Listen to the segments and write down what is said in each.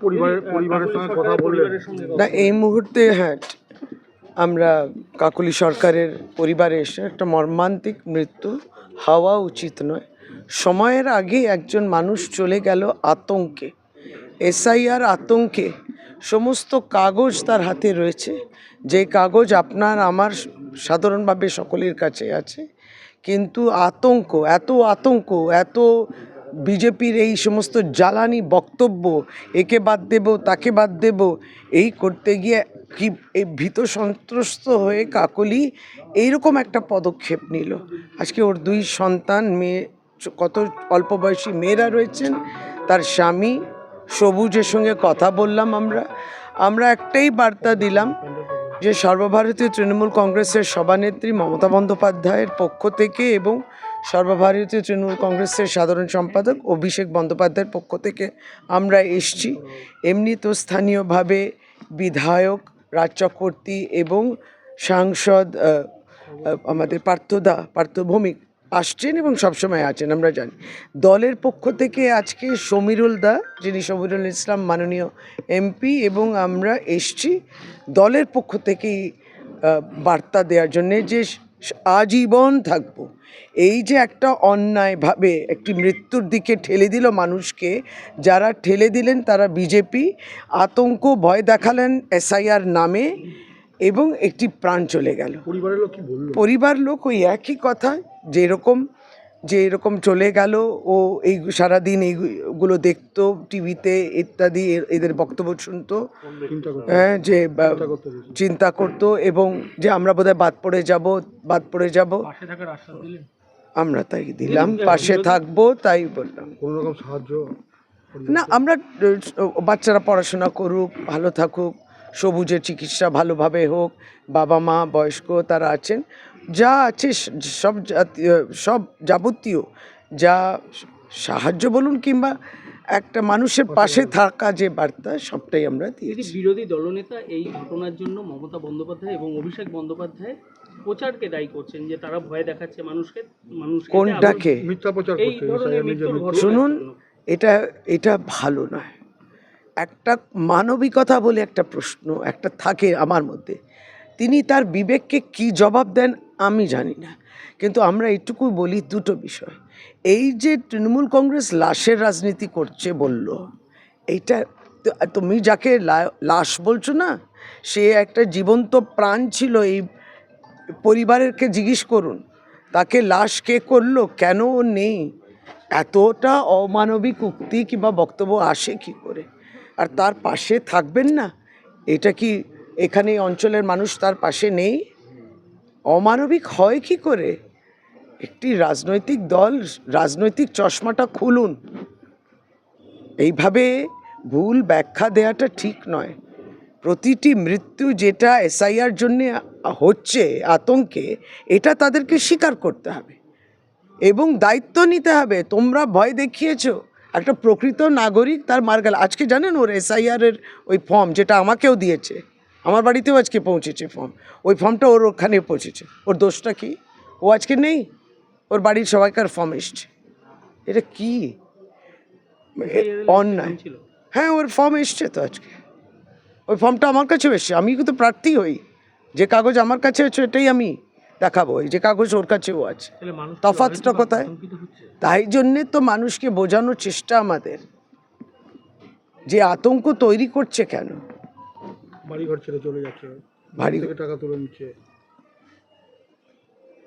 পরিবারের পরিবারের সঙ্গে কথা বললেন। না এই মুহূর্তে হ্যাঁ আমরা কাকলি সরকারের পরিবারে এসে একটা মর্মান্তিক মৃত্যু হওয়া উচিত নয়। সময়ের আগে একজন মানুষ চলে গেল আতঙ্কে। এসআইআর আতঙ্কে সমস্ত কাগজ তার হাতে রয়েছে। যে কাগজ আপনার আমার সাধারণভাবে সকলের কাছে আছে। কিন্তু আতঙ্ক এত আতঙ্ক এত বিজেপির এই সমস্ত জ্বালানি বক্তব্য, একে বাদ দেব, তাকে বাদ দেব, এই করতে গিয়ে কি এই ভীত সন্ত্রস্ত হয়ে কাকলি এইরকম একটা পদক্ষেপ নিল। আজকে ওর দুই সন্তান, মেয়ে, কত অল্প বয়সী মেয়েরা রয়েছেন, তার স্বামী সবুজের সঙ্গে কথা বললাম আমরা। আমরা একটাই বার্তা দিলাম যে সর্বভারতীয় তৃণমূল কংগ্রেসের সভানেত্রী মমতা বন্দ্যোপাধ্যায়ের পক্ষ থেকে এবং সর্বভারতীয় তৃণমূল কংগ্রেসের সাধারণ সম্পাদক অভিষেক বন্দ্যোপাধ্যায়ের পক্ষ থেকে আমরা এসছি। এমনি তো স্থানীয়ভাবে বিধায়ক রাজ চক্রবর্তী এবং সাংসদ আমাদের পার্থদা পার্থ ভৌমিক আসছেন এবং সবসময় আছেন, আমরা জানি। দলের পক্ষ থেকে আজকে সমীরুল দা, যিনি সমীরুল ইসলাম মাননীয় এমপি এবং আমরা এসছি, দলের পক্ষ থেকেই বার্তা দেওয়ার জন্যে যে আজীবন থাকব। এই যে একটা অন্যায়ভাবে একটি মৃত্যুর দিকে ঠেলে দিল মানুষকে যারা ঠেলে দিলেন তারা বিজেপি আতঙ্ক ভয় দেখালেন এসআইআর নামে এবং একটি প্রাণ চলে গেল। পরিবারের লোক পরিবার লোক ওই একই কথা যে এরকম যে এরকম চলে গেল ও এই সারাদিন এইগুলো দেখতো টিভিতে ইত্যাদি এ- এদের বক্তব্য শুনতো। হ্যাঁ যে চিন্তা করতে এবং যে আমরা বোধহয় বাদ পড়ে যাব বাদ পড়ে যাব। পাশে থাকার আশ্বাস দিলেন? আমরা তাই দিলাম পাশে থাকব তাই বললাম। কোনো রকম সাহায্য না আমরা বাচ্চারা পড়াশোনা করুক ভালো থাকুক সবুজের চিকিৎসা ভালোভাবে হোক বাবা মা বয়স্ক তারা আছেন। যা আছে সব জাতীয় সব যাবতীয় যা সাহায্য বলুন কিংবা একটা মানুষের পাশে থাকা যে বার্তা সবটাই আমরা দিয়েছি। বিরোধী দলনেতা এই ঘটনার জন্য মমতা বন্দ্যোপাধ্যায় এবং অভিষেক বন্দ্যোপাধ্যায় প্রচারকে দায়ী করছেন যে তারা ভয় দেখাচ্ছে মানুষকে মানুষ কোনটাকে? শুনুন এটা এটা ভালো নয়। একটা মানবিকতা বলে একটা প্রশ্ন একটা থাকে আমার মধ্যে। তিনি তার বিবেককে কি জবাব দেন আমি জানি না। কিন্তু আমরা এইটুকু বলি দুটো বিষয়। এই যে তৃণমূল কংগ্রেস লাশের রাজনীতি করছে বলল, এইটা তুমি যাকে লাশ বলছো না, সে একটা জীবন্ত প্রাণ ছিল এই পরিবারেরকে জিজ্ঞেস করুন, তাকে লাশ কে করল, কেন নেই? এতটা অমানবিক উক্তি কিংবা বক্তব্য আসে কি করে? আর তার পাশে থাকবেন না? এটা কি এখানে অঞ্চলের মানুষ তার পাশে নেই? অমানবিক হয় কি করে? একটি রাজনৈতিক দল, রাজনৈতিক চশমাটা খুলুন। এইভাবে ভুল ব্যাখ্যা দেওয়াটা ঠিক নয়। প্রতিটি মৃত্যু যেটা এসআইআর জন্য হচ্ছে, আতঙ্কে, এটা তাদেরকে স্বীকার করতে হবে। এবং দায়িত্ব নিতে হবে। তোমরা ভয় দেখিয়েছো। একটা প্রকৃত নাগরিক তার মার গেল। আজকে জানেন ওর এসআইআর এর ওই ফর্ম যেটা আমাকেও দিয়েছে। আমার বাড়িতেও আজকে পৌঁছেছে ফর্ম ওই ফর্মটা ওর ওখানে পৌঁছেছে। ওর দোষটা কি? ও আজকে নেই? ওর বাড়ির সবাইকার ফর্ম এসছে। এটা কি? অন্যায়। হ্যাঁ ওর ফর্ম এসছে তো আজকে। ওই ফর্মটা আমার কাছেও এসছে। আমি কিন্তু প্রার্থী হই। যে কাগজ আমার কাছে আছে এটাই আমি দেখাবো। এই যে কাগজ ওর কাছেও আছে। অহেতুক কোথায়? তাই জন্যে তো মানুষকে বোঝানোর চেষ্টা আমাদের। যে আতঙ্ক তৈরি করছে কেন? বাড়ি ঘর ছেড়ে চলে যাচ্ছে। বাড়ি- থেকে টাকা তুলে নিচ্ছে।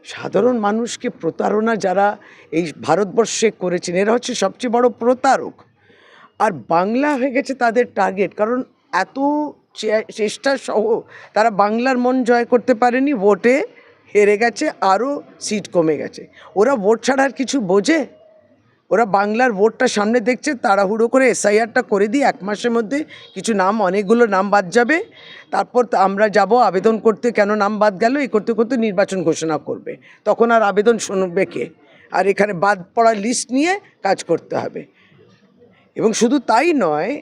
সাধারণ মানুষকে প্রতারণা যারা এই ভারতবর্ষে করেছেন এরা হচ্ছে সবচেয়ে বড় প্রতারক। আর বাংলা হয়ে গেছে তাদের টার্গেট কারণ এত চেষ্টা সহ তারা বাংলার মন জয় করতে পারেনি ভোটে হেরে গেছে আরও সিট কমে গেছে। ওরা ভোট ছাড়া আর কিছু বোঝে? ওরা বাংলার বোর্ডটা সামনে দেখছে, তাড়াহুড়ো করে এসআইআরটা করে দিই এক মাসের মধ্যে কিছু নাম, অনেকগুলো নাম বাদ যাবে। তারপর আমরা যাব আবেদন করতে, কেন নাম বাদ গেল? এই করতে করতে নির্বাচন ঘোষণা করবে। তখন আর আবেদন শুনবে কে? আর এখানে বাদ পড়া লিস্ট নিয়ে কাজ করতে হবে। এবং শুধু তাই নয়,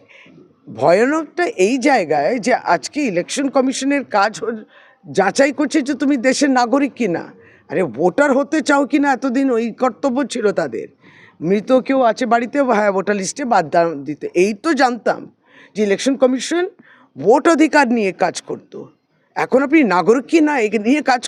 ভয়ানকটা এই জায়গায় যে আজকে ইলেকশন কমিশনের কাজ যাচাই করছে যে তুমি দেশের নাগরিক কিনা। আরে ভোটার হতে চাও কিনা? এতদিন ওই কর্তব্য ছিল তাদের। মৃত কেউ আছে বাড়িতে হ্যাঁ ভোটার লিস্টে বাদ দিতে। এই তো জানতাম যে ইলেকশন কমিশন ভোট অধিকার নিয়ে কাজ করতো। এখন আপনি নাগরিক কি না এ নিয়ে কাজ